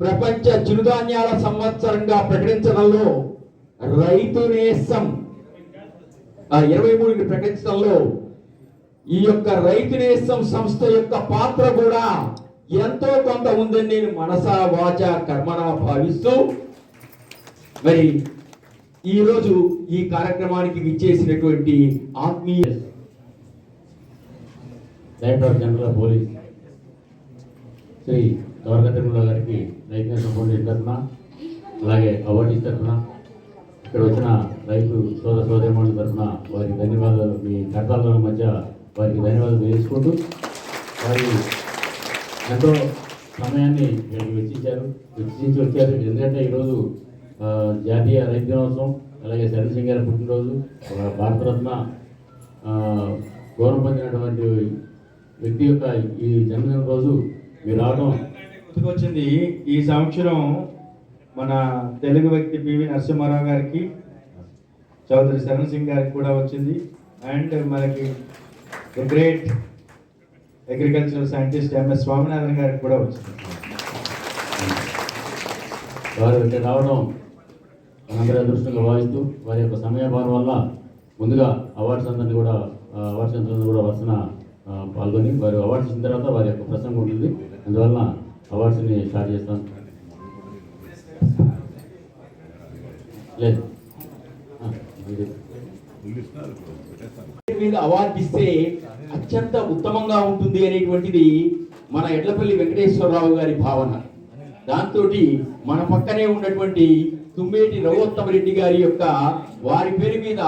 ప్రపంచ చిరుధాన్యాల సంవత్సరంగా ప్రకటించడంలో రైతు నేస్తం ఇరవై మూడుని ప్రకటించడంలో ఈ యొక్క రైతు నేస్తం సంస్థ యొక్క పాత్ర కూడా ఎంతో కొంత ఉందని నేను మనసా వాచ కర్మన భావిస్తూ మరి ఈరోజు ఈ కార్యక్రమానికి విచ్చేసినటువంటి ఆత్మీయ director general police Shri Dwaraka Tirumala గారికి రైతు ఫౌండేషన్ తరఫున అలాగే అవార్డీస్ తరఫున ఇక్కడ వచ్చిన రైతు సోదర సోదరిమణుల తరఫున వారికి ధన్యవాదాలు. మీ కర్తాల మధ్య వారికి ధన్యవాదాలు తెలుసుకుంటూ వారి ఎంతో సమయాన్ని ఇక్కడికి వెచ్చించారు. వెచ్చించి వచ్చారు. ఎందుకంటే ఈరోజు జాతీయ రైతు దినోత్సవం అలాగే శరణ్ సింగ్ గారి పుట్టినరోజు భారతరత్న గౌరవం పొందినటువంటి వ్యక్తి యొక్క ఈ జన్మదిన రోజు మీరు రావడం గుర్తుకొచ్చింది ఈ సంవత్సరం మన తెలుగు వ్యక్తి పివి నరసింహారావు గారికి చౌదరి శరణ్ సింగ్ గారికి కూడా వచ్చింది. అండ్ మనకి great agricultural scientist MS Swaminathan గారికి కూడా వచ్చింది. వారు ఇక్కడ రావడం మనందరి అదృష్టంగా భావిస్తూ వారి యొక్క సమయభావం వల్ల ముందుగా అవార్డ్స్ అందరినీ కూడా అవార్డ్స్ అందరినీ కూడా వరుసన పాల్గొని వారు అవార్డ్స్ ఇచ్చిన తర్వాత వారి యొక్క ప్రసంగం ఉంటుంది. అందువలన అవార్డ్స్ని స్టార్ట్ చేస్తాం లేదు. మీద అవార్డు ఇస్తే అత్యంత ఉత్తమంగా ఉంటుంది అనేటువంటిది మన ఎడ్లపల్లి వెంకటేశ్వరరావు గారి భావన. దాంతో మన పక్కనే ఉన్నటువంటి తుమ్మేటి రఘోత్తమరెడ్డి గారి యొక్క వారి పేరు మీద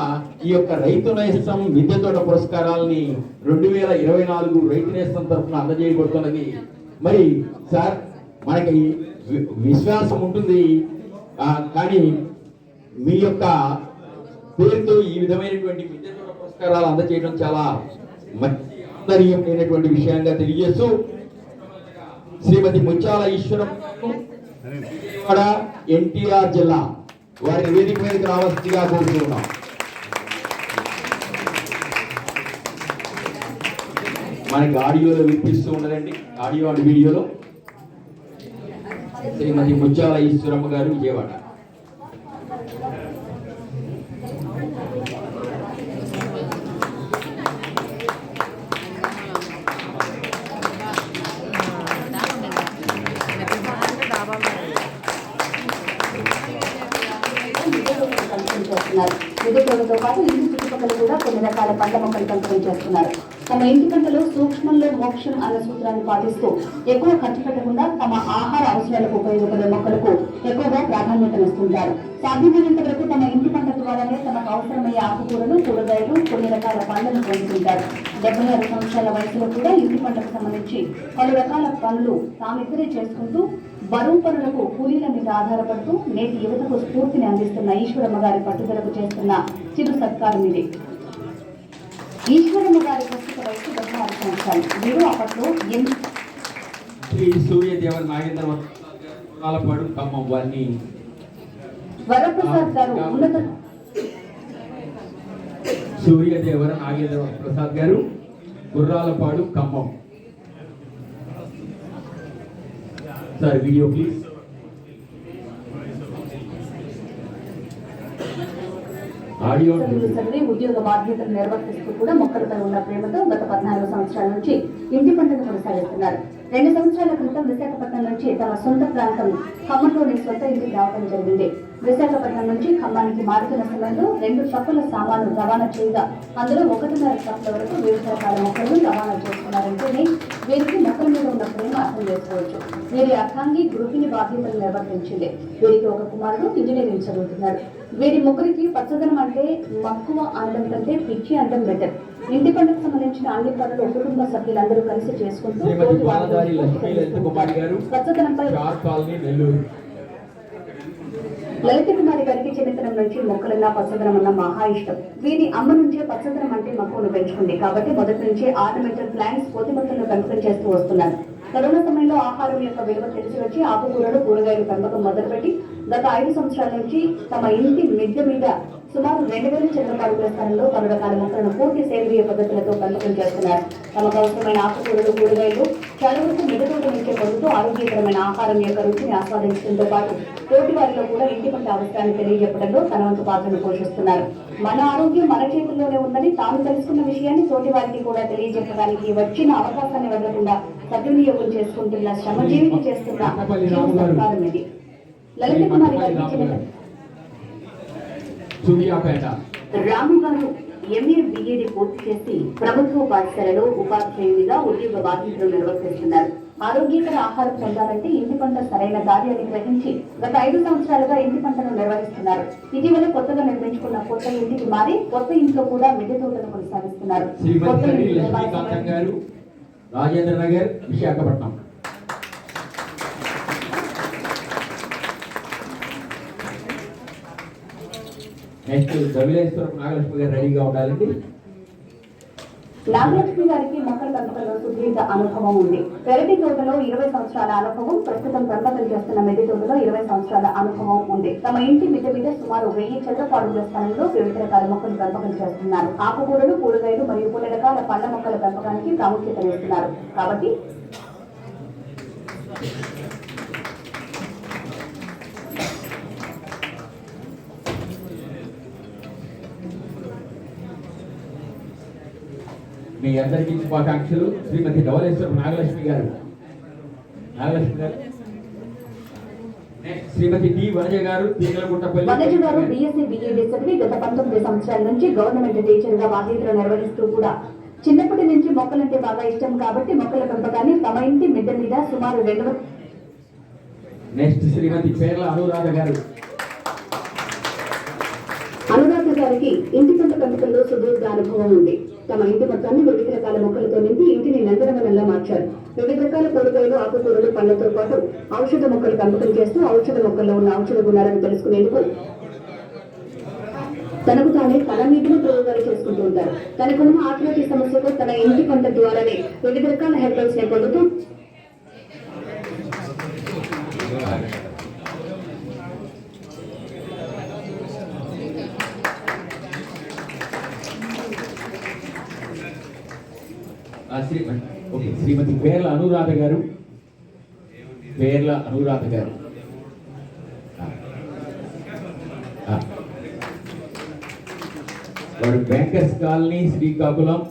ఈ యొక్క రైతు నేస్తం విద్య తోట పురస్కారాలని రెండు వేల ఇరవై నాలుగు రైతు నేస్తం తరఫున అందజేయబడుతున్నది. మరి సార్ మనకి విశ్వాసం ఉంటుంది. కానీ మీ యొక్క పేరుతో ఈ విధమైనటువంటి విద్యార్థుల పురస్కారాలు అందజేయడం చాలా మంచి ఆందర్యం లేనటువంటి విషయంగా తెలియజేస్తూ శ్రీమతి ముత్యాల ఈశ్వరం ఎన్టీఆర్ జిల్లా వారి వేదిక మీదకి రావాల్సిందిగా కోరుతున్నాం. మనకి ఆడియోలో వినిపిస్తూ ఉండదండి ఆడియో అండ్ వీడియోలో. శ్రీమతి ముచ్చాల ఈశ్వరమ్మ గారు విజయవాడ. చేస్తున్నారు పాటు ఇంటి చుట్టుపక్కల కూడా కొన్ని రకాల పంట మొక్కలు పంపిణీ చేస్తున్నారు. తమ ఇంటి పంటలో సూక్ష్మంలో మోక్షం అన్న సూత్రాన్ని పాటిస్తూ ఎక్కువ ఖర్చు పెట్టకుండా తమ ఆహార అవసరాలకు ఉపయోగపడే మొక్కలకు ఎక్కువగా ప్రాధాన్యతనిస్తుంటారు సాధ్యమైనంత వరకు తమ ఇంటి పంట ద్వారానే తమకు అవసరమయ్యే ఆకుకూరలు కూరగాయలు కొన్ని రకాల పండ్లను పొందుతుంటారు డెబ్బై ఆరు సంవత్సరాల వయసులో కూడా ఇంటి పంటకు సంబంధించి పలు రకాల పనులు తామిద్దరే చేసుకుంటూ బరువు పనులకు కూలీల మీద ఆధారపడుతూ నేటి యువతకు స్ఫూర్తిని అందిస్తున్న ఈశ్వరమ్మ గారి పట్టుదలకు చేస్తున్న చిరు సత్కారం ఇది. ఈశ్వరమ్మ గారి ప్రస్తుత వయసు డెబ్బై ఆరు సంవత్సరాలు వీరు అప్పట్లో ఎన్ని శ్రీ సూర్యదేవ నాగేంద్ర పాడు ఖమ్మం వారిని వరప్రసాద్ గారు ఉన్నత సూర్యదేవర నాగేంద్ర ప్రసాద్ గారు Gurralapadu Khammam. Sir video please. Audio ఉద్యోగ బాధ్యతలు నిర్వర్తిస్తూ కూడా మొక్కలపై ఉన్న ప్రేమతో గత పద్నాలుగు సంవత్సరాల నుంచి ఇంటి పంటను కొనసాగిస్తున్నారు. రెండు సంవత్సరాల క్రితం విశాఖపట్నం నుంచి తమ సొంత ప్రాంతం ఖమ్మంలోని సొంత ఇంటికి రావడం జరిగింది. విశాఖపట్నం నుంచి ఖమ్మానికి మారుతున్న సమయంలో రెండు ట్రక్కుల సామాను రవాణా చేయగా అందులో ఒకటిన్నర ట్రక్కుల వరకు వివిధ రకాల మొక్కలను రవాణా చేస్తున్నారంటేనే వీరికి మొక్కల మీద ఉన్న ప్రేమ అర్థం చేసుకోవచ్చు. వీరి అర్థాంగి గృహిణి బాధ్యతలు నిర్వర్తించింది. వీరికి ఒక కుమారుడు ఇంజనీరింగ్ చదువుతున్నాడు వీరి ముగ్గురికి పచ్చదనం అంటే మక్కువ అందం కంటే పిచ్చి అందం బెటర్ ఇంటి పంటకు సంబంధించిన అన్ని పనులు కుటుంబ సభ్యులందరూ కలిసి చేసుకుంటూ శ్రీమతి రోజు బాలదారి వారి లక్ష్మీ లలిత కుమారి గారు పచ్చదనంపై స్టార్ కాలనీ నెల్లూరు లలిత కుమారి గారికి చిన్నతనం నుంచి మొక్కలన్నా పచ్చదనం అన్న మహా ఇష్టం. వీరి అమ్మ నుంచే పచ్చదనం అంటే మక్కువను పెంచుకుంది కాబట్టి మొదటి నుంచే ఆర్నమెంటల్ ప్లాంట్స్ పొత్తి మొత్తంలో పెంపకం చేస్తూ వస్తున్నారు. కరోనా సమయంలో ఆహారం యొక్క విలువ తెలిసి వచ్చి ఆకుకూరలు కూరగాయలు పెంపకం మొదలుపెట్టి గత ఐదు సంవత్సరాల నుంచి తమ ఇంటి మిద్దె మీద సుమారు రెండు వేల చదరపు అడుగుల పలు రకాల మొక్కలను పూర్తి సేంద్రియ పద్ధతులతో పెంపకం చేస్తున్నారు. తమకు అవసరమైన ఆకుకూరలు కూరగాయలు చదువుకు వరకు మిగతా పొందుతూ ఆరోగ్యకరమైన ఆహారం యొక్క రుచిని ఆస్వాదించడంతో పాటు తోటి వారిలో కూడా ఇంటి పంట అవసరాన్ని తెలియజెప్పడంలో తన వంతు పాత్రను పోషిస్తున్నారు. మన ఆరోగ్యం మన చేతుల్లోనే ఉందని తాను తెలుసుకున్న విషయాన్ని తోటి వారికి కూడా తెలియజెప్పడానికి వచ్చిన అవకాశాన్ని వదలకుండా సద్వినియోగం చేసుకుంటున్న శ్రమజీవికి చేస్తున్న సత్కారం ఇది. లలిత కుమారి గారికి ఇచ్చిన సూర్యాపేట. రాము గారు ఎంఏ బిఏడి పూర్తి చేసి ప్రభుత్వ పాఠశాలలో ఉపాధ్యాయునిగా ఉద్యోగ బాధ్యతలు నిర్వర్తిస్తున్నారు. ఆరోగ్యకర ఆహారం పొందాలంటే ఇంటి పంట సరైన దారి అని గ్రహించి గత ఐదు సంవత్సరాలుగా ఇంటి పంటను నిర్వహిస్తున్నారు. ఇటీవల కొత్తగా నిర్మించుకున్న కొత్త ఇంటికి మారి కొత్త ఇంట్లో కూడా మిద్దె తోటను కొనసాగిస్తున్నారు. రాజేంద్ర నగర్ విశాఖపట్నం. నెక్స్ట్ ధవిలేశ్వరం నాగలక్ష్మి గారు రెడీగా ఉండాలండి. నాగలక్ష్మి గారికి మొక్కల పెంపకంలో సుదీర్ఘ అనుభవం ఉంది. పెరటి తోటలో ఇరవై సంవత్సరాల అనుభవం ప్రస్తుతం పెంపకం చేస్తున్న మెది తోటలో ఇరవై సంవత్సరాల అనుభవం ఉంది. తమ ఇంటి మిద మీద సుమారు వెయ్యి చదరపు స్థలంలో వివిధ రకాల మొక్కలు పెంపకం చేస్తున్నారు. ఆకుకూరలు కూరగాయలు మరియు కొన్ని రకాల పండ్ల మొక్కల పెంపకానికి ప్రాముఖ్యతనిస్తున్నారు కాబట్టి మీ అందరికీ శుభాకాంక్షలు. శ్రీమతి ధవలేశ్వరం నాగలక్ష్మి గారు. నాగలక్ష్మి గారు. నెక్స్ట్ శ్రీమతి టి వనజ గారు తీగలగుంటపల్లి. వనజ గారు బీఎస్సీ బీఈడీ చదివి గత పంతొమ్మిది సంవత్సరాల నుంచి గవర్నమెంట్ టీచర్గా బాధ్యతలు నిర్వహిస్తూ కూడా చిన్నప్పటి నుంచి మొక్కలంటే బాగా ఇష్టం కాబట్టి మొక్కల పెంపకాన్ని తమ ఇంటి మిద్దె మీద సుమారు రెండు వ- నెక్స్ట్ శ్రీమతి పేర్ల అనురాధ గారు. అనురాధ గారికి ఇంటి పంట పెంపకంలో సుదీర్ఘ అనుభవం ఉంది. తమ ఇంటి మొత్తాన్ని వివిధ రకాల మొక్కలతో నింపి ఇంటిని నందనవనంలా మార్చారు. వివిధ రకాల కూరగాయలు ఆకుకూరలు పండ్లతో పాటు ఔషధ మొక్కలు పెంపకం చేస్తూ ఔషధ మొక్కల్లో ఉన్న ఔషధ గుణాలను తెలుసుకునేందుకు తనకు తానే తన మీదనే ప్రయోగాలు చేసుకుంటూ ఉంటారు. తనకున్న ఆత్మహత్య సమస్యకు తన ఇంటి పంట ద్వారానే వివిధ రకాల హెల్పర్స్ని పొందుతూ శ్రీ ఓకే శ్రీమతి పేర్ల అనురాధ గారు. పేర్ల అనురాధ గారు. వాడు వారు బ్యాంకర్స్ కాలనీ శ్రీకాకుళం.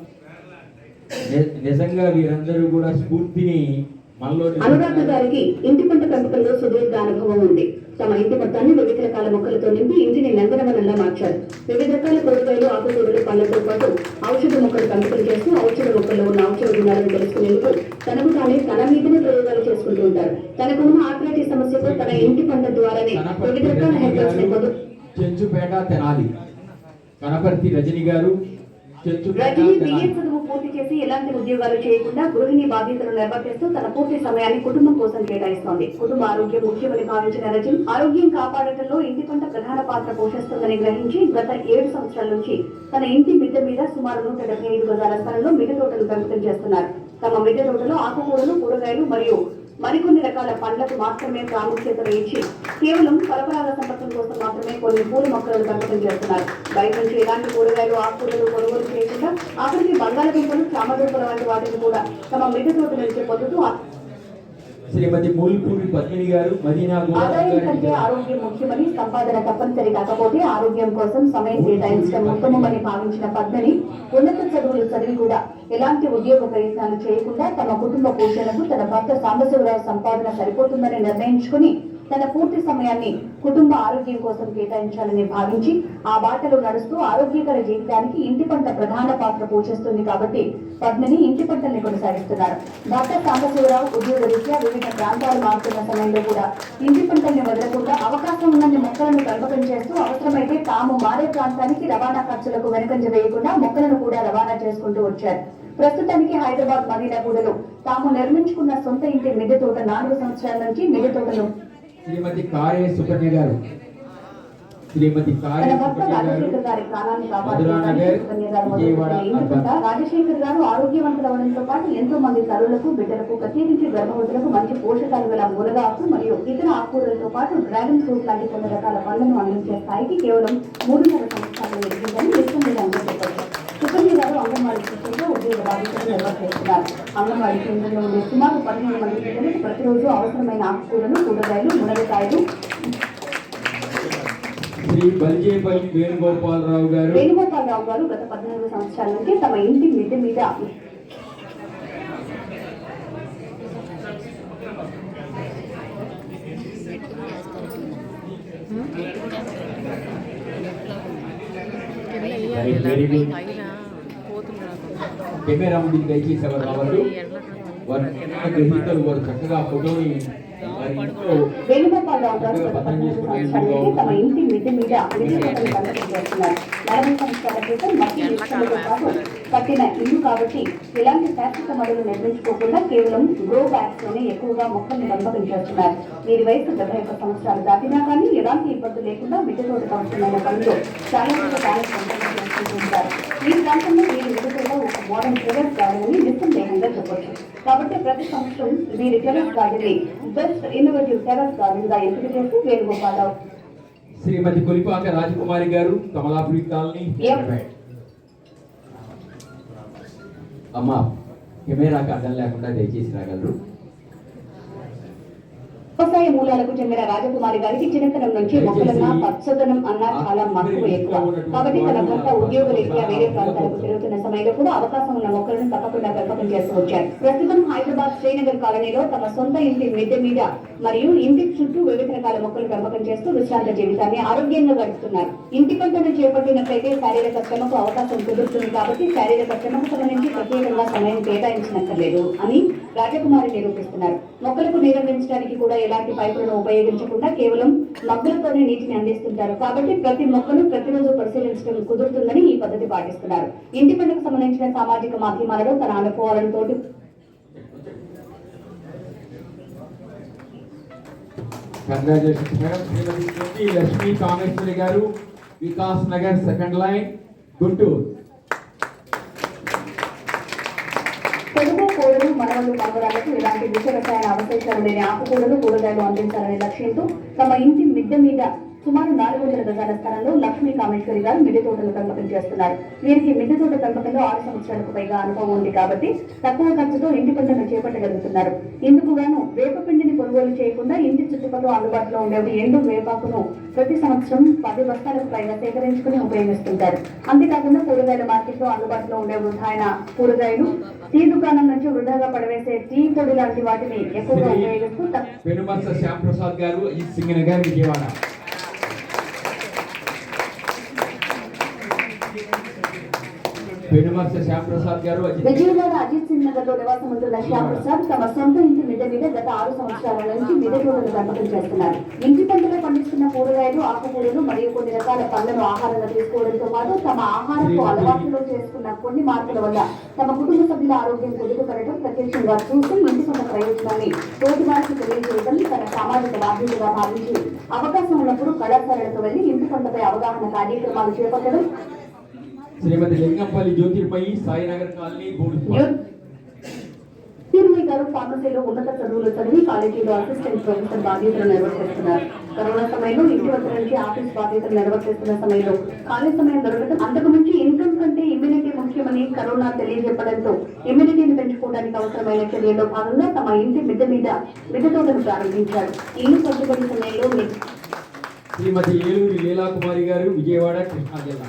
ని- నిజంగా వీరందరూ కూడా స్ఫూర్తిని మనలో అనురాధ గారికి ఇంటి పంట పెంపకంలో సుదీర్ఘ అనుభవం ఉంది. తమ ఇంటి మొత్తాన్ని వివిధ రకాల మొక్కలతో నింపి ఇంటిని నందనవనంలా మార్చారు. వివిధ రకాల కూరగాయలు ఆకుకూరలు పళ్ళతో పాటు ఔషధ మొక్కలు పెంపకం చేస్తూ ఔషధ మొక్కల్లో ఉన్న ఔషధ గుణాలను తెలుసుకునేందుకు తనకు తానే తన మీదనే ప్రయోగాలు చేసుకుంటూ ఉంటారు. తనకున్న ఆర్థరైటిస్ సమస్యతో తన ఇంటి పంట ద్వారానే వివిధ రకాల పొందు చెంచుపేట తెనాలి కనపర్తి రజని గారు రజనీ చదువు పూర్తి చేసి ఎలాంటి ఉద్యోగాలు చేయకుండా గృహిణి బాధ్యతలు నిర్వర్తిస్తూ తన పూర్తి సమయాన్ని కుటుంబం కోసం కేటాయిస్తోంది. కుటుంబ ఆరోగ్యం ముఖ్యమని భావించిన రజన్ ఆరోగ్యం కాపాడటంలో ఇంటి పంట ప్రధాన పాత్ర పోషిస్తుందని గ్రహించి గత ఏడు సంవత్సరాల నుంచి తన ఇంటి మిద్దె మీద సుమారు నూట డెబ్బై ఐదు గజాల స్థలంలో మిద్దె తోటలు పెంపకం చేస్తున్నారు. తమ మిద్దె తోటలో ఆకుకూరలు కూరగాయలు మరియు మరికొన్ని రకాల పండ్లకు మాత్రమే ప్రాముఖ్యత ఇచ్చి కేవలం పరపరాగ సంపర్కం కోసం మాత్రమే కొన్ని పూల మొక్కలను పెంపకం చేస్తున్నారు. బయట నుంచి ఎలాంటి కూరగాయలు ఆకుకూరలు కొనుగోలు చేయకుండా అక్కడికి బంగాళదుంపలు చామదుంపలు వంటి వాటిని కూడా తమ మిద్దె తోట నుంచి పొందుతూ శ్రీమతి మూలిపూరి పద్మిని గారు మదీనా ఆదాయం కంటే ఆరోగ్యం ముఖ్యమని సంపాదన తప్పనిసరి కాకపోతే ఆరోగ్యం కోసం సమయం కేటాయించడం ఉత్తమమని భావించిన పద్మని ఉన్నత చదువులు చదివి కూడా ఎలాంటి ఉద్యోగ ప్రయత్నాలు చేయకుండా తమ కుటుంబ పోషణకు తన భర్త సాంబశివరావు సంపాదన సరిపోతుందని నిర్ణయించుకుని తన పూర్తి సమయాన్ని కుటుంబ ఆరోగ్యం కోసం కేటాయించాలని భావించి ఆ బాటలో నడుస్తూ ఆరోగ్యకర జీవితానికి ఇంటి పంట ప్రధాన పాత్ర పోషిస్తుంది కాబట్టి పద్మిని ఇంటి పంటల్ని కొనసాగిస్తున్నారు. భర్త సాంబశివరావు ఉద్యోగ రీత్యా వివిధ ప్రాంతాలు మారుతున్న సమయంలో కూడా ఇంటి పంటల్ని వదలకుండా అవకాశం ఉన్నన్ని మొక్కలను కల్పకం చేస్తూ అవసరమైతే తాము మారే ప్రాంతానికి రవాణా ఖర్చులకు వెనుకంజ వేయకుండా మొక్కలను కూడా రవాణా చేసుకుంటూ వచ్చారు. ప్రస్తుతానికి హైదరాబాద్ మదీనాగూడలో తాము నిర్మించుకున్న సొంత ఇంటి మిద్దె తోట నాలుగు సంవత్సరాల నుంచి మిద్దె తోటను శ్రీమతి కారే సుకన్య గారు. శ్రీమతి కారే సుకన్య గారు రాజశేఖర్ గారి విజయవాడ, ఇంటి పంట రాజశేఖర్ గారు ఆరోగ్యవంతులవడంతో పాటు ఎంతో మంది తల్లులకు బిడ్డలకు ప్రత్యేకించి గర్భవతులకు మంచి పోషకాలు గల మునగాకు మరియు ఇతర ఆకుకూరలతో పాటు డ్రాగన్ ఫ్రూట్ లాంటి కొన్ని రకాల పళ్ళను అందించే స్థాయికి కేవలం మూడున్నర సంవత్సరాలు ఎదిగిందని అందజేశారు సుకన్య గారు అంగన్వాడీ శిక్షణలో ఉద్యోగ బాధ్యతలు నిర్వహిస్తున్నారు అంగన్వాడీ కేంద్రంలో ఉండే సుమారు పదిహేను మంది పిల్లలకు ప్రతిరోజు అవసరమైన ఆకుకూరలు కూరగాయలు మునగకాయలు శ్రీ బలిజేపల్లి వేణుగోపాలరావు గారు వేణుగోపాలరావు గారు గత పద్నాలుగు సంవత్సరాల నుంచి తమ ఇంటి మిద్దె మీద Very, very good. కెమెరా ముందుకు దయచేసి ఎవరు రావద్దు. వారి గ్రహీతలు వారు చక్కగా ఫోటోని కట్టిన ఇల్లు కాబట్టి ఇలాంటి శాశ్వత మడులు నిర్మించుకోకుండా కేవలం గ్రో బ్యాగ్స్లోనే ఎక్కువగా మొక్కల్ని పెంపకం చేస్తున్నారు. వీరి వయసు డెబ్బై ఒక్క సంవత్సరాలు దాటినా కానీ ఎలాంటి ఇబ్బంది లేకుండా మిద్దె అవసరమైన పనులు చాలా ఈ ప్రాంతంలో వీరి మోడర్న్ టెరెస్ గార్డెన్ అని నిస్సందేహంగా చెప్పొచ్చు. కాబట్టి ప్రతి సంవత్సరం వీరి టెరెస్ గార్డెన్ని బెస్ట్ ఇన్నోవేటివ్ టెరెస్ గార్డెన్గా ఎంపిక చేసి వేణుగోపాలరావు. శ్రీమతి కొలిపాక రాజకుమారి గారు కమలాపురి కాలనీ. అమ్మా కెమెరాకి అడ్డం లేకుండా దయచేసి రాగలరు. వ్యవసాయ మూలాలకు చెందిన రాజకుమారి గారికి చిన్నతనం నుంచి మొక్కలన్న పచ్చదనం అన్న చాలా మక్కువ ఎక్కువ. కాబట్టి తన భర్త ఉద్యోగ రీత్యా వేరే ప్రాంతాలకు తిరుగుతున్న సమయంలో కూడా అవకాశం ఉన్న మొక్కలను తప్పకుండా పెంపకం చేస్తూ వచ్చారు. ప్రస్తుతం హైదరాబాద్ శ్రీనగర్ కాలనీలో తమ సొంత ఇంటి మిద్దె మీద మరియు ఇంటి చుట్టూ వివిధ రకాల మొక్కలు పెంపకం చేస్తూ విశ్రాంత జీవితాన్ని ఆరోగ్యంగా గడుపుతున్నారు. ఇంటి పంటను చేపట్టినట్లయితే శారీరక శ్రమకు అవకాశం కుదురుతుంది కాబట్టి శారీరక శ్రమకు సంబంధించి ప్రత్యేకంగా సమయం కేటాయించనక్కర్లేదు అని రాజకుమారి నిరూపిస్తున్నారు. మొక్కలకు నీరు అందించడానికి కూడా ఎలాంటి పైపులను ఉపయోగించకుండా కేవలం మగ్గులతోనే నీటిని అందిస్తుంటారు. కాబట్టి ప్రతి మొక్కను ప్రతిరోజు పరిశీలించడం కుదురుతుందని ఈ పద్ధతి పాటిస్తున్నారు. ఇంటి పండుగకు సంబంధించిన సామాజిక మాధ్యమాలలో తన అనుభవాలను తోటి కంగ్రాచులేషన్స్ మేడం శ్రీమతి లక్ష్మీ కామేశ్వరి గారు వికాస్ నగర్ సెకండ్ లైన్ గుంటూరు. తెలుగు మనవలు మనవరాలకు ఇలాంటి విష రసాయన అవశేషాలు లేని ఆకుకూరలు కూరగాయలు అందించాలనే లక్ష్యంతో తమ ఇంటి మిద్దె మీద సుమారు నాలుగు వందల గజాల స్థలంలో లక్ష్మీ కామేశ్వరి గారు మిద్దె తోటలు పెంపకం చేస్తున్నారు. వీరికి మిద్దె తోట పెంపకంలో ఆరు సంవత్సరాలకు పైగా అనుభవం ఉంది కాబట్టి తక్కువ ఖర్చుతో ఇంటి పంటను చేపట్టగలుగుతున్నారు. ఇందుకు గాను వేపపిండిని కొనుగోలు చేయకుండా ఇంటి చుట్టుపక్కల అందుబాటులో ఉండే ఎండు వేపాకును ప్రతి సంవత్సరం పది బస్తాలకు పైగా సేకరించుకుని ఉపయోగిస్తుంటారు. అంతేకాకుండా కూరగాయల మార్కెట్లో అందుబాటులో ఉండే వృధాయన కూరగాయలు టీ దుకాణం నుంచి వృధాగా పడవేసే టీ పొడి లాంటి వాటిని ఎక్కువగా ఉపయోగిస్తూ తక్కువ శ్యామ్ ప్రసాద్ గారు విజయవాడ. పెనుమర్స శ్యాంప్రసాద్ గారు అజిత్ విజయవాడ అజిత్ సింగ్ నగర్లో నివాసం ఉంటున్న తమ సొంత ఇంటి మిద్దె మీద గత ఆరు సంవత్సరాల నుంచి మిద్దె తోటలు పెంపకం చేస్తున్నారు. ఇంటి పంటలో పండిస్తున్న కూరగాయలు ఆకుకూరలు మరియు కొన్ని రకాల పండ్లను ఆహారంగా తీసుకోవడంతో పాటు తమ ఆహారపు అలవాట్లలో చేసుకున్న కొన్ని మార్పుల వల్ల తమ కుటుంబ సభ్యుల ఆరోగ్యం కుదుటపడటం ప్రత్యక్షంగా చూసి ఇంటి పంట ప్రయోజనాన్ని తోటి వారికి తెలియజేయడం తన సామాజిక బాధ్యతగా భావించి అవకాశం ఉన్నప్పుడు కళాశాలలకు వెళ్ళి ఇంటి పంటపై అవగాహన కార్యక్రమాలు చేపట్టడం శ్రీమతి లింగంపల్లి జ్యోతిర్మయి సాయినగర్ కాలనీ తిరుమల గారు ఫార్మసీలో ఉన్నత చదువులు చదివి కాలేజీలో అసిస్టెంట్ ప్రొఫెసర్ బాధ్యతలు నిర్వర్తిస్తున్నారు. కరోనా సమయంలో ఇంటి వద్ద నుంచి ఆఫీస్ బాధ్యతలు నిర్వర్తిస్తున్న సమయంలో ఖాళీ సమయం దొరకడం అంతకు మించి ఇన్కమ్ కంటే ఇమ్యూనిటీ ముఖ్యమని కరోనా తెలియజెప్పడంతో ఇమ్యూనిటీని పెంచుకోవడానికి అవసరమైన చర్యల్లో భాగంగా తమ ఇంటి మిద్దె మీద మిద్దె తోటను ప్రారంభించారు. ఇల్లు కట్టుబడి సమయంలో శ్రీమతి ఏలూరి లీలాకుమారి గారు విజయవాడ కృష్ణా జిల్లా.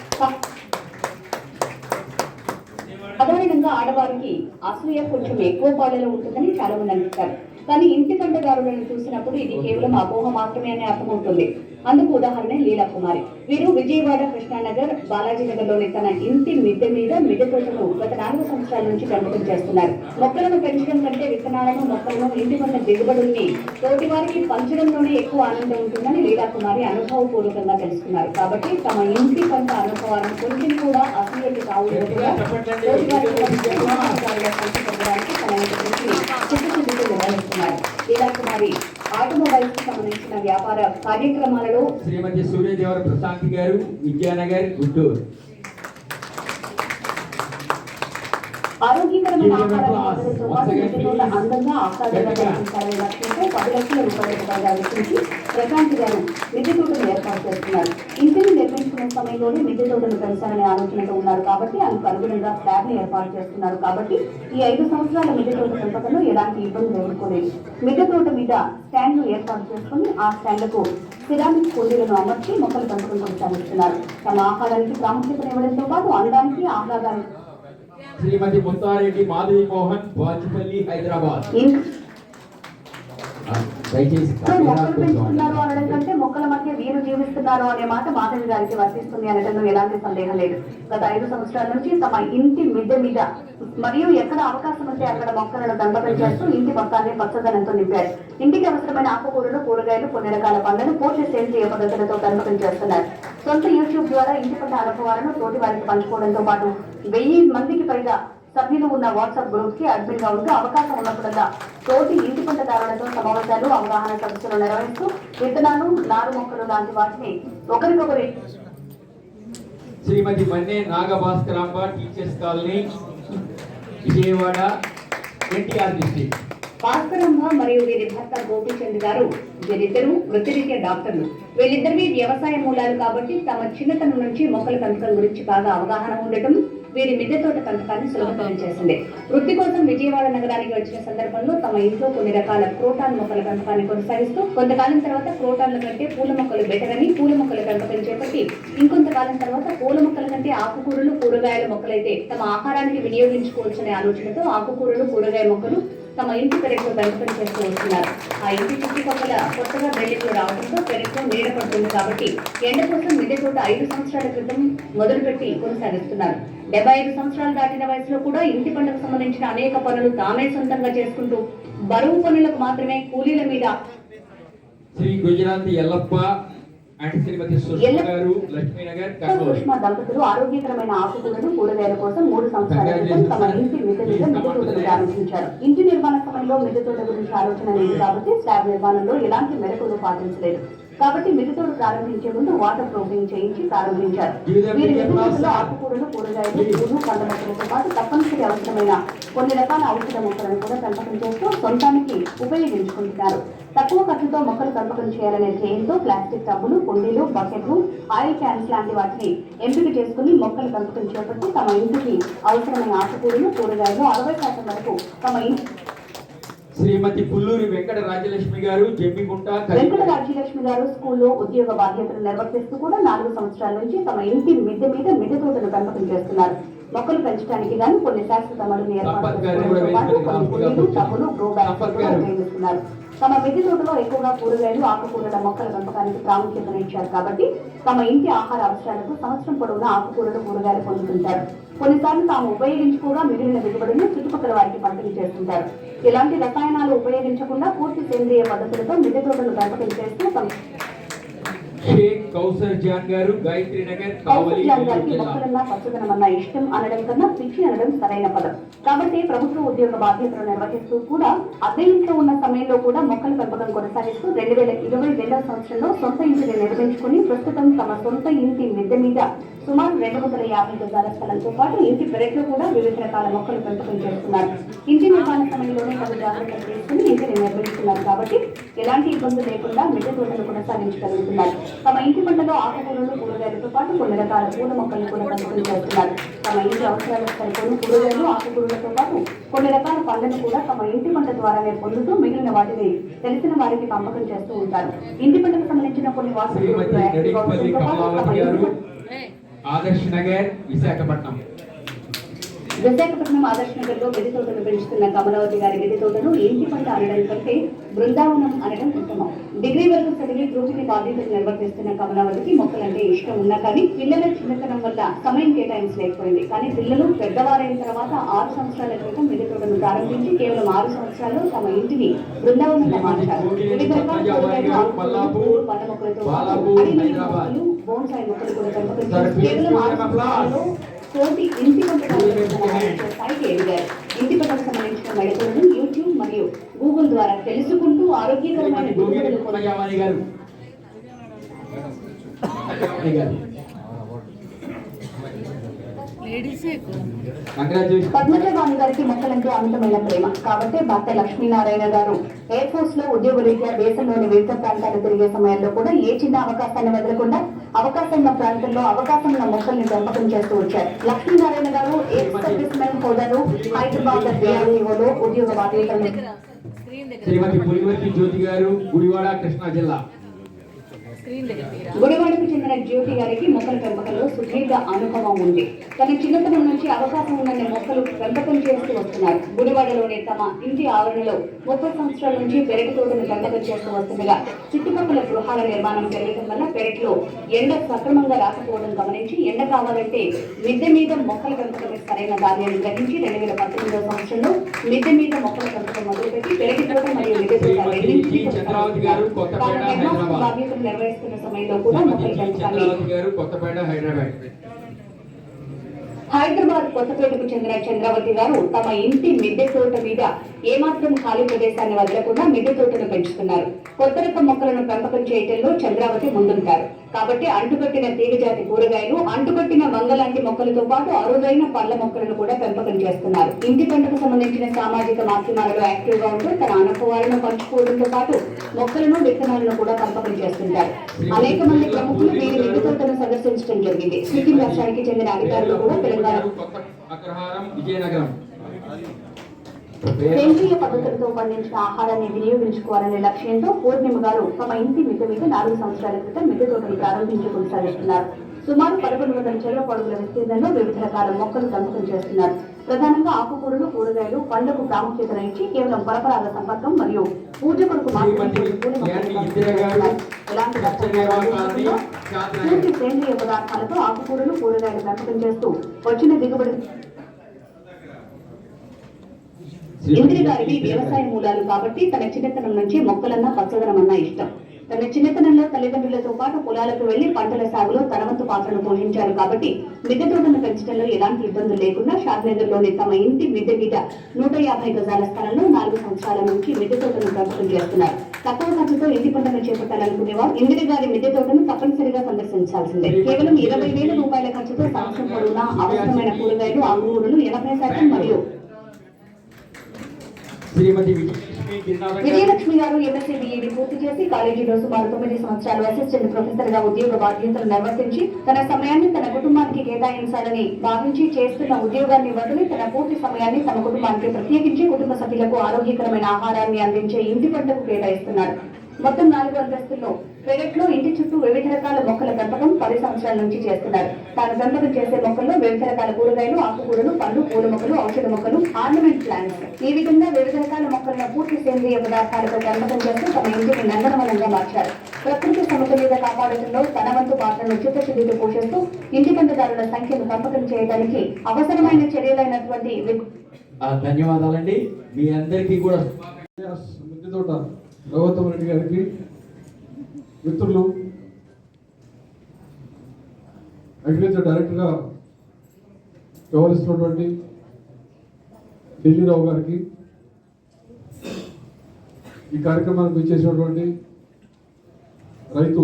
సాధారణంగా ఆడవారికి అసూయ కొంచెం ఎక్కువ పాలలో ఉంటుందని చాలా మంది అంటారు కానీ ఇంటి పంటదారులను చూసినప్పుడు ఇది కేవలం అపోహ మాత్రమే అని అర్థమవుతుంది అందుకు ఉదాహరణ లీలా కుమారి వీరు విజయవాడ కృష్ణానగర్ బాలాజీ నగర్లోని తన ఇంటి మిద్దె మీద మిద్దె తోటను గత నాలుగు సంవత్సరాల నుంచి పెంపకం చేస్తున్నారు. మొక్కలను పెంచడం కంటే విత్తనాలను మొక్కలను ఇంటి పంట దిగుబడుల్ని తోటి వారికి పంచడంలోనే ఎక్కువ ఆనందం ఉంటుందని లీలా కుమారి అనుభవపూర్వకంగా తెలుసుకున్నారు. కాబట్టి తమ ఇంటి పంట అనుభవాలను కొంచెం కూడా అసలు కావు తోటి వారికి తన ఇంటి గురించి లీలా కుమారి ఆటోమొబైల్స్కి సంబంధించిన వ్యాపార కార్యక్రమాలలో శ్రీమతి సూర్యదేవర ప్రశాంతి గారు విద్యానగర్ గుంటూరు. తోట please. అందంగా ఆహ్లాదంగా లక్ష్యంతో పది లక్షల రూపాయలకు పైగా వెచ్చించి ప్రశాంత్ గారు మిద్దె తోటను ఏర్పాటు చేస్తున్నారు ఇంటిని నిర్మించుకునే సమయంలోనే మిద్దె తోటను పెంచాలనే ఆలోచనతో ఉన్నారు కాబట్టి అందుకు అనుగుణంగా స్లాబ్ని ఏర్పాటు చేస్తున్నారు కాబట్టి ఈ ఐదు సంవత్సరాల మిద్దె తోట పెంపకంలో ఎలాంటి ఇబ్బందులు ఎదుర్కోలేదు మిద్దె తోట మీద స్టాండ్లు ఏర్పాటు చేసుకుని ఆ స్టాండ్లకు సిరామిక్ కుండీలను అమర్చి మొక్కలు పెంపకం కొనసాగిస్తున్నారు తమ ఆహారానికి ప్రాముఖ్యతనివ్వడంతో పాటు అందానికి ఆహ్లాదానికి శ్రీమతి ముత్తారెడ్డి మాధవి మోహన్ బాచిపల్లి హైదరాబాద్. దయచేసి మొక్కలు పెంచుతున్నారు అనడం కంటే మొక్కల మధ్య వీరు జీవిస్తున్నారు అనే మాట మాధవి గారికి వర్తిస్తుంది అనడంలో ఎలాంటి సందేహం లేదు. గత ఐదు సంవత్సరాల నుంచి తమ ఇంటి మిద్దె మీద మరియు ఎక్కడ అవకాశం ఉంటే అక్కడ మొక్కలను పెంపకం చేస్తూ ఇంటి మొత్తాన్ని పచ్చదనంతో నింపారు. ఇంటికి అవసరమైన ఆకుకూరలు కూరగాయలు కొన్ని రకాల పండ్లను పూర్తి సేంద్రియ పద్ధతులతో పెంపకం చేస్తున్నారు. సొంత యూట్యూబ్ ద్వారా ఇంటి పంట అనుభవాలను తోటి వారికి పంచుకోవడంతో పాటు వెయ్యి మందికి పైగా సభ్యులు ఉన్న వాట్సాప్ గ్రూప్కి అడ్మిన్గా ఉంటూ అవకాశం ఉన్నప్పుడల్లా తోటి ఇంటి పంటదారులతో సమావేశాలు అవగాహన సదస్సులు నిర్వహిస్తూ విత్తనాలు నారు మొక్కలు లాంటి వాటిని ఒకరికొకరి Shrimati Manne Nagabhaskaramba teachers colony Vijayawada NTR district. Bhaskaramma మరియు వీరి భర్త గోపీచంద్ గారు వీరిద్దరూ వృత్తిరీత్యా డాక్టర్లు. వీరిద్దరివి వ్యవసాయ మూలాలు కాబట్టి తమ చిన్నతనం నుంచి మొక్కల పెంపకం గురించి బాగా అవగాహన ఉండటం వీరి మిద్దె తోట పెంపకాన్ని సులభతరం చేసింది. వృత్తి కోసం విజయవాడ నగరానికి వచ్చిన సందర్భంలో తమ ఇంట్లో కొన్ని రకాల క్రోటాన్ మొక్కల పెంపకాన్ని కొనసాగిస్తూ కొంతకాలం తర్వాత క్రోటాన్ల కంటే పూల మొక్కలు బెటర్ అని పూల మొక్కల పెంపకం చేపట్టి ఇంకొంతకాలం తర్వాత పూల మొక్కల కంటే ఆకుకూరలు కూరగాయల మొక్కలైతే తమ ఆహారానికి వినియోగించుకోవచ్చనే ఆలోచనతో ఆకుకూరలు కూరగాయ మొక్కలు తమ ఇంటి పెరట్లో పెంపకం చేస్తూ వస్తున్నారు. ఆ ఇంటి చుట్టుపక్కల కొత్తగా బిల్డింగ్లు రావడంతో పెరట్లో నీడ పడుతుంది కాబట్టి ఎండ కోసం మిద్దె తోట ఐదు సంవత్సరాల క్రితం మొదలుపెట్టి కొనసాగిస్తున్నారు. డెబ్బై ఐదు సంవత్సరాలు దాటిన వయసులో కూడా ఇంటి పనులకు సంబంధించిన అనేక పనులు తామే సొంతంగా చేసుకుంటూ బరువు పనులకు మాత్రమే కూలీల మీద శ్రీ గుజరాత్ ఎల్లప్ప సుష్మ దంపతులు ఆరోగ్యకరమైన ఆకుకూరలు కూరగాయల కోసం మూడు సంవత్సరాల క్రితం తమ ఇంటి మిద్దె మీద మిద్దె ప్రారంభించారు. ఇంటి నిర్మాణ సమయంలో మిద్దె తోట గురించి ఆలోచన లేదు కాబట్టి స్లాబ్ నిర్మాణంలో ఎలాంటి మెలకువలు పాటించలేదు. కాబట్టి తోట ప్రారంభించే ముందు వాటర్ ప్రూఫింగ్ చేయించి ప్రారంభించారు వీరి ఆకుకూరలు కూరగాయలు పూలు పండ్ల మొక్కలతో పాటు తప్పనిసరి అవసరమైన కొన్ని రకాల ఔషధ మొక్కలను కూడా పెంపకం చేస్తూ సొంతానికి ఉపయోగించుకుంటున్నారు. తక్కువ ఖర్చుతో మొక్కలు పెంపకం చేయాలనే ధ్యేయంతో ప్లాస్టిక్ టబ్బులు కుండీలు బకెట్లు ఆయిల్ క్యాన్స్ లాంటి వాటిని ఎంపిక చేసుకుని మొక్కలు పెంపకం చేపట్టి తమ ఇంటికి అవసరమైన ఆకుకూరలు కూరగాయలు అరవై శాతం వరకు తమ ఇంటి శ్రీమతి పుల్లూరి వెంకట రాజలక్ష్మి గారు జమ్మిగుంట వెంకట. రాజ్యలక్ష్మి గారు స్కూల్లో ఉద్యోగ బాధ్యతలు నిర్వర్తిస్తూ కూడా నాలుగు సంవత్సరాల నుంచి తమ ఇంటి మిద్దె మీద మిద్దె తోటను పెంపకం చేస్తున్నారు. మొక్కలు పెంచడానికి గాను కొన్ని శాశ్వత మడులు ఏర్పాటు కూడా టబ్బులు, గ్రో కూడా. ఉపయోగిస్తున్నారు. తమ మిద్దె తోటలో ఎక్కువగా కూరగాయలు ఆకుకూరల మొక్కల పెంపకానికి ప్రాముఖ్యతనిచ్చారు కాబట్టి తమ ఇంటి ఆహార అవసరాలకు సంవత్సరం పొడవునా ఆకుకూరలు కూరగాయలు పొందుతుంటారు. కొన్నిసార్లు తాము ఉపయోగించుకోగా మిగిలిన దిగుబడిని చుట్టుపక్కల వారికి పంపిణీ చేస్తుంటారు. ఇలాంటి రసాయనాలు ఉపయోగించకుండా పూర్తి సేంద్రియ పద్ధతులతో మిద్దె తోటలు పెంపకం చేస్తూ షేక్ కౌసర్ జాన్ గారు గాయత్రి నగర్ కావలి కౌశల్యాన్ గారికి జిల్లా. మొక్కలన్నా పచ్చదనమన్న ఇష్టం అనడం కన్నా పిచ్చి అనడం సరైన పదం. కాబట్టి ప్రభుత్వ ఉద్యోగ బాధ్యతలు నిర్వహిస్తూ కూడా అద్దె ఇంట్లో ఉన్న సమయంలో కూడా మొక్కల పెంపకం కొనసాగిస్తూ రెండు వేల ఇరవై రెండవ సంవత్సరంలో సొంత ఇంటిని నిర్మించుకుని ప్రస్తుతం తమ సొంత ఇంటి మిద్దె మీద సుమారు రెండు వందల యాభై గజాల స్థలంతో పాటు ఇంటి పెరట్లో కూడా వివిధ రకాల మొక్కలు పెంపకం చేస్తున్నారు. ఇంటి నిర్మాణ సమయంలోనే తగు జాగ్రత్తలు తీసుకుని ఇంటిని నిర్మిస్తున్నారు కాబట్టి ఎలాంటి ఇబ్బంది లేకుండా మిద్దె తోటలు కొనసాగించగలుగుతున్నారు. తమ ఇంటి పంటలో ఆకుకూరలు కూరగాయలతో పాటు కొన్ని రకాల పూల మొక్కలు కూడా పెంపకం చేస్తున్నారు. తమ ఇంటి అవసరాలకు సరిపోయిన కూరగాయలు ఆకుకూరలతో పాటు కొన్ని రకాల పండ్లను కూడా తమ ఇంటి పంట ద్వారానే పొందుతూ మిగిలిన వాటిని తెలిసిన వారికి పంపకం చేస్తూ ఉంటారు. ఇంటి పంటకు సంబంధించిన కొన్ని తమ ఇంటి గారు. ఆదర్శ్ నగర్ విశాఖపట్నం. విశాఖపట్నం ఆదర్శ నగర్లో మిద్దె తోటను పెంచుతున్న కమలావతి గారి మిద్దె తోటను ఇంటి పంట అనడం కంటే బృందావనం అనడం ఉత్తమం. డిగ్రీ వరకు చదివి గృహిణి బాధ్యతలు నిర్వర్తిస్తున్న కమలావతికి మొక్కలంటే ఇష్టం ఉన్నా కానీ పిల్లల చిన్నతనం వల్ల సమయం కేటాయించలేకపోయింది. కానీ పిల్లలు పెద్దవారైన తర్వాత ఆరు సంవత్సరాల క్రితం మిద్దె తోటను ప్రారంభించి కేవలం ఆరు సంవత్సరాల్లో తమ ఇంటిని బృందావనంగా మార్చారు. పండ్ల మొక్కలతో బోన్సాయి మొక్కలు కూడా పెంపకం కేవలం ఆరు. సంవత్సరాల్లో కోటి ఇంటి పంట స్థాయికి ఎదిగారు. ఇంటి పంటకు సంబంధించిన మెళకువలను యూట్యూబ్ మరియు గూగుల్ ద్వారా తెలుసుకుంటూ ఆరోగ్యకరమైన భాను గారికి మొక్కలంటే అమితమైన ప్రేమ. కాబట్టి భర్త లక్ష్మీనారాయణ గారు ఎయిర్ ఫోర్స్లో ఉద్యోగ రీత్యా దేశంలోని వివిధ ప్రాంతాలు తిరిగే సమయంలో కూడా ఏ చిన్న అవకాశాన్ని వదలకుండా అవకాశం ఉన్న ప్రాంతంలో అవకాశం ఉన్న మొక్కల్ని పెంపకం చేస్తూ వచ్చారు. లక్ష్మీనారాయణ గారు ఎయిర్ సర్వీస్ మెన్ హోదాలో హైదరాబాద్ డిఆర్డీఓలో ఉద్యోగ బాధ్యతలు శ్రీమతి పులివర్తి జ్యోతి గారు గుడివాడ కృష్ణా జిల్లా. గుడివాడకు చెందిన జ్యోతి గారికి మొక్కల పెంపకంలో సుదీర్ఘ అనుభవం ఉంది. తన చిన్నతనం నుంచి అవకాశం ఉన్న మొక్కలు పెంపకం చేస్తూ వస్తున్నారు. గుడివాడలోని తమ ఇంటి ఆవరణలో ముప్పై సంవత్సరాల నుంచి పెరటి తోటను పెంపకం చేస్తూ వస్తుండగా చుట్టుపక్కల గృహాల నిర్మాణం పెరగడం వల్ల పెరట్లో ఎండ సక్రమంగా రాకపోవడం గమనించి ఎండ కావాలంటే మిద్దె మీద మొక్కల పెంపకం సరైన దారి గ్రహించి రెండు వేల పద్దెనిమిదవ సంవత్సరంలో మిద్దె మీద మొక్కల పెంపకం మొదలుపెట్టి పెరటి తోట మరియు మిద్దె జి. చంద్రావతి గారు కొత్తపేట, హైదరాబాద్. నిర్వహిస్తున్న సమయంలో కూడా చంద్రావతి గారు కొత్తపేట హైదరాబాద్ హైదరాబాద్ కొత్తపేటకు చెందిన చంద్రవతి గారు తమ ఇంటి మిద్దె తోట మీద ఏమాత్రం ఖాళీ ప్రదేశాన్ని వదలకుండా మిద్దె తోటను పెంచుతున్నారు. కొత్త రకం మొక్కలను పెంపకం చేయటంలో చంద్రావతి ముందుంటారు. కాబట్టి అంటుకట్టిన తీగజాతి కూరగాయలు అంటుకట్టిన వంగలాంటి మొక్కలతో పాటు అరుదైన పళ్ళ మొక్కలను కూడా పెంపకం చేస్తున్నారు. ఇంటి పంటకు సంబంధించిన సామాజిక మాధ్యమాలలో యాక్టివ్గా ఉంటూ తన అనుభవాలను పంచుకోవడంతో పాటు మొక్కలను విత్తనాలను కూడా పెంపకం చేస్తుంటారు. అనేక మంది ప్రముఖులు వీరి మిద్దె తోటను సందర్శించడం జరిగింది. సిక్కిం రాష్ట్రానికి చెందిన అధికారులు కూడా తెలంగాణ విజయనగరం. సేంద్రియ పద్ధతులతో పండించిన ఆహారాన్ని వినియోగించుకోవాలనే లక్ష్యంతో పూర్ణిమ గారు తమ ఇంటి మిద్దె మీద నాలుగు సంవత్సరాల క్రితం మిద్దె తోటను ప్రారంభించి కొనసాగిస్తున్నారు సుమారు పదకొండు వందల చెరువు పొడుగుల విస్తీర్ణంలో వివిధ రకాల మొక్కలు పెంపకం చేస్తున్నారు ప్రధానంగా ఆకుకూరలు కూరగాయలు పండ్లకు ప్రాముఖ్యతనిచ్చి కేవలం పరపరాల సంపర్కం మరియు పూజ కొరకు. పూర్తి సేంద్రియ పదార్థాలతో ఆకుకూరలు కూరగాయలు పెంపకం చేస్తూ వచ్చిన దిగుబడి ఇంద్రి గారివి వ్యవసాయ మూలాలు కాబట్టి తన చిన్నతనం నుంచి మొక్కలన్నా పచ్చదనమన్నా ఇష్టం. తన చిన్నతనంలో తల్లిదండ్రులతో పాటు పొలాలకు వెళ్ళి పంటల సాగులో తనవంతు పాత్రను పోషించారు కాబట్టి మిద్దె తోటను పెంచడంలో ఎలాంటి ఇబ్బందులు లేకుండా షాద్నగర్లోని తమ ఇంటి మిద్దె మీద నూట యాభై గజాల స్థలంలో నాలుగు సంవత్సరాల నుంచి మిద్దె తోటను పెంపకం చేస్తున్నారు. తక్కువ ఖర్చుతో ఇంటి పంటను చేపట్టాలనుకునేవారు? ఇందిరి గారి మిద్దె తోటను తప్పనిసరిగా సందర్శించాల్సిందే. కేవలం ఇరవై వేల రూపాయల ఖర్చుతో సంవత్సరం పొడవునా అవసరమైన కూరగాయలు ఆకుకూరలు ఎనభై శాతం మరియు శ్రీమతి విజయలక్ష్మి గారు గారు ఎంఎస్సీ బీఈడి పూర్తి చేసి కాలేజీలో సుమారు తొమ్మిది సంవత్సరాలు అసిస్టెంట్ ప్రొఫెసర్గా ఉద్యోగ బాధ్యతలు నిర్వర్తించి తన సమయాన్ని తన కుటుంబానికి కేటాయించాలని భావించి చేస్తున్న ఉద్యోగాన్ని వదిలి తన పూర్తి సమయాన్ని తమ కుటుంబానికి ప్రత్యేకించి కుటుంబ సభ్యులకు ఆరోగ్యకరమైన ఆహారాన్ని అందించే ఇంటి పంటకు కేటాయిస్తున్నారు. మొత్తం నాలుగు అంతస్తుల్లో పెరట్లో ఇంటి చుట్టూ వివిధ రకాల మొక్కల పెంపకం పది సంవత్సరాల నుంచి చేస్తున్నారు. తాను పెంపకం చేసే మొక్కల్లో వివిధ రకాల కూరగాయలు ఆకుకూరలు పండ్లు పూల మొక్కలు ఔషధ మొక్కలు ఆర్నమెంట్ ప్లాంట్స్. ఈ విధంగా వివిధ రకాల మొక్కలను పూర్తి సేంద్రియ పదార్థాలతో పెంపకం చేస్తూ తమ ఇంటిని నందనవనంగా మార్చారు. ప్రకృతి సమతుల్యత కాపాడటంలో తన వంతు పాత్రను చిత్తశుద్ధితో పోషిస్తూ ఇంటి పంటదారుల సంఖ్యను పెంపకం చేయడానికి అవసరమైన చర్యలైనటువంటి ధన్యవాదాలండి. మీ అందరికీ కూడా గౌతమ్ రెడ్డి గారికి మిత్రులు అగ్రికల్చర్ డైరెక్టర్గా వ్యవహరిస్తున్నటువంటి ఢిల్లీరావు గారికి ఈ కార్యక్రమానికి ఇచ్చేసినటువంటి రైతు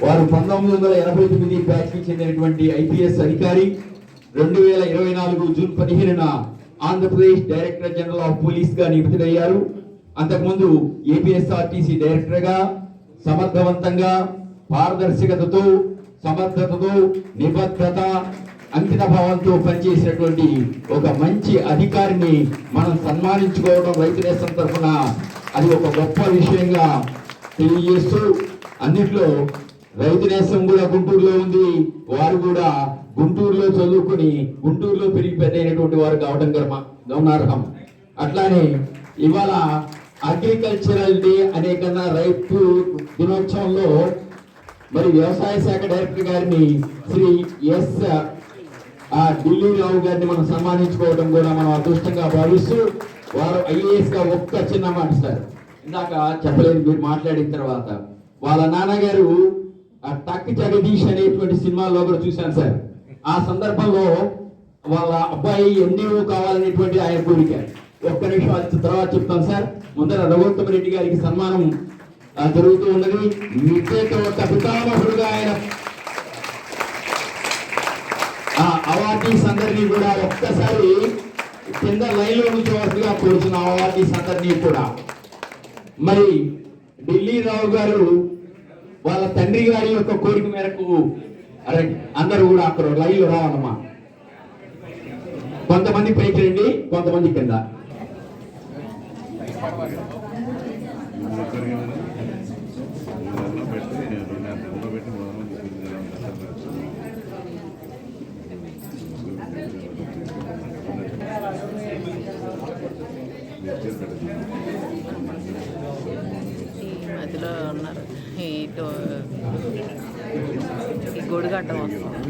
వారు పంతొమ్మిది వందల ఎనభై తొమ్మిది బ్యాచ్కి చెందినటువంటి ఐపీఎస్ అధికారి రెండు వేల ఇరవై నాలుగు జూన్ పదిహేనున ఆంధ్రప్రదేశ్ డైరెక్టర్ జనరల్ ఆఫ్ పోలీస్గా నియమితుడయ్యారు. అంతకుముందు ఏపీఎస్ఆర్టీసీ డైరెక్టర్గా సమర్థవంతంగా పారదర్శకతతో సమర్థతతో నిబద్ధత అంకిత భావంతో పనిచేసినటువంటి ఒక మంచి అధికారిని మనం సన్మానించుకోవడం రైతు దేశం తరఫున అది ఒక గొప్ప విషయంగా తెలియజేస్తూ అన్నిట్లో రైతు దేశం కూడా గుంటూరులో ఉంది. వారు కూడా గుంటూరులో చదువుకుని గుంటూరులో పెరిగి పెద్దయినటువంటి వారు కావడం గర్మ గమనార్హం. అట్లానే ఇవాళ అగ్రికల్చరల్ డే అనే కన్నా రైతు దినోత్సవంలో మరి వ్యవసాయ శాఖ డైరెక్టర్ గారిని శ్రీ ఎస్ ఆ ఢిల్లీ రావు గారిని మనం సన్మానించుకోవడం కూడా మనం అదృష్టంగా భావిస్తూ వారు ఐఏఎస్గా ఒక్క చిన్న మాట సార్. ఇందాక చెప్పలేదు మీరు మాట్లాడిన తర్వాత. వాళ్ళ నాన్నగారు ఆ టక్ జగదీష్ అనేటువంటి సినిమాలో కూడా చూశాను సార్. ఆ సందర్భంలో వాళ్ళ అబ్బాయి ఎన్డీఓ కావాలనేటువంటి ఆయన కోరిక. ఒక్క నిమిషం అది తర్వాత చెప్తాను సార్. ముందర రఘుత్తమ రెడ్డి గారికి సన్మానం జరుగుతూ ఉన్నది. మిద్దెతో ఒక పితామహుడుగా ఆయన ఆ అవార్డీస్ అందరినీ కూడా ఒక్కసారి కింద లైన్లో ఉంచవలసిగా కోరుతున్న అవార్డీస్ అందరినీ కూడా. మరి ఢిల్లీ రావు గారు వాళ్ళ తండ్రి గారి యొక్క కోరిక మేరకు అరే అందరూ కూడా అక్కడ లైన్లో రావాలమ్మా కొంతమంది పైకి రండి కొంతమంది కింద. మధ్యలో ఉన్నారు. ఈ ఈ గొడుగడ్డ వస్తుంది.